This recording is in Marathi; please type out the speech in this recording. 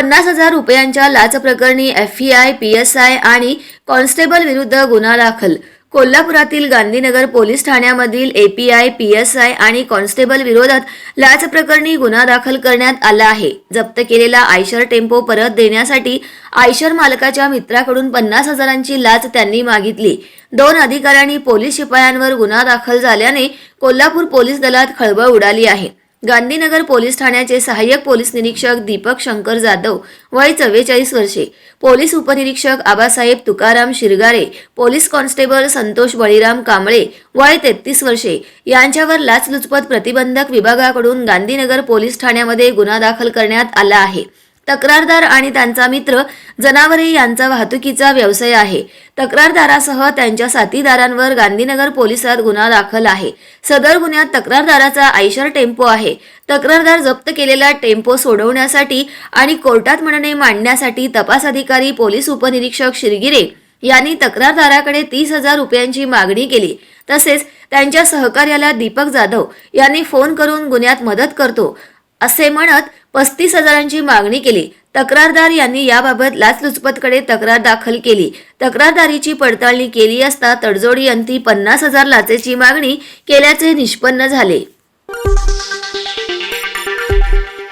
पन्नास हजार रुपयांच्या लाच प्रकरणी एफईआय पीएसआय आणि कॉन्स्टेबल विरुद्ध गुन्हा दाखल. कोल्हापुरातील गांधीनगर पोलीस ठाण्यामधील एपीआय पीएसआय आणि कॉन्स्टेबल विरोधात लाच प्रकरणी गुन्हा दाखल करण्यात आला आहे. जप्त केलेला आयशर टेम्पो परत देण्यासाठी आयशर मालकाच्या मित्राकडून पन्नास हजारांची लाच त्यांनी मागितली. दोन अधिकाऱ्यांनी पोलीस शिपायांवर गुन्हा दाखल झाल्याने कोल्हापूर पोलीस दलात खळबळ उडाली आहे. गांधीनगर पोलीस ठाण्याचे सहाय्यक पोलीस निरीक्षक दीपक शंकर जाधव वय चव्वेचाळीस वर्षे. पोलीस उपनिरीक्षक आबासाहेब तुकाराम शिरगारे पोलीस कॉन्स्टेबल संतोष बळीराम कांबळे वय तेहतीस वर्षे. यांच्यावर लाचलुचपत प्रतिबंधक विभागाकडून गांधीनगर पोलीस ठाण्यामध्ये गुन्हा दाखल करण्यात आला आहे. तक्रारदार आणि त्यांचा मित्र जनावरे यांचा वाहतुकीचा व्यवसाय आहे. तक्रारदारासह त्यांच्या साथीदारांवर गांधीनगर पोलिसात गुन्हा दाखल आहे. सदर गुन्ह्यात तक्रारदाराचा आयशर टेम्पो आहे. तक्रारदार जप्त केलेला टेम्पो सोडवण्यासाठी आणि कोर्टात म्हणणे मांडण्यासाठी तपास अधिकारी पोलीस उपनिरीक्षक शिरगिरे यांनी तक्रारदाराकडे तीस हजार रुपयांची मागणी केली. तसेच त्यांच्या सहकार्याला दीपक जाधव यांनी फोन करून गुन्ह्यात मदत करतो असे म्हणत पस्तीस हजारांची मागणी केली. तक्रारदार यांनी याबाबत लाचलुचपतकडे तक्रार दाखल केली. तक्रारदारीची पडताळणी केली असता तडजोडी अंती पन्नास हजार लाचेची मागणी केल्याचे निष्पन्न झाले.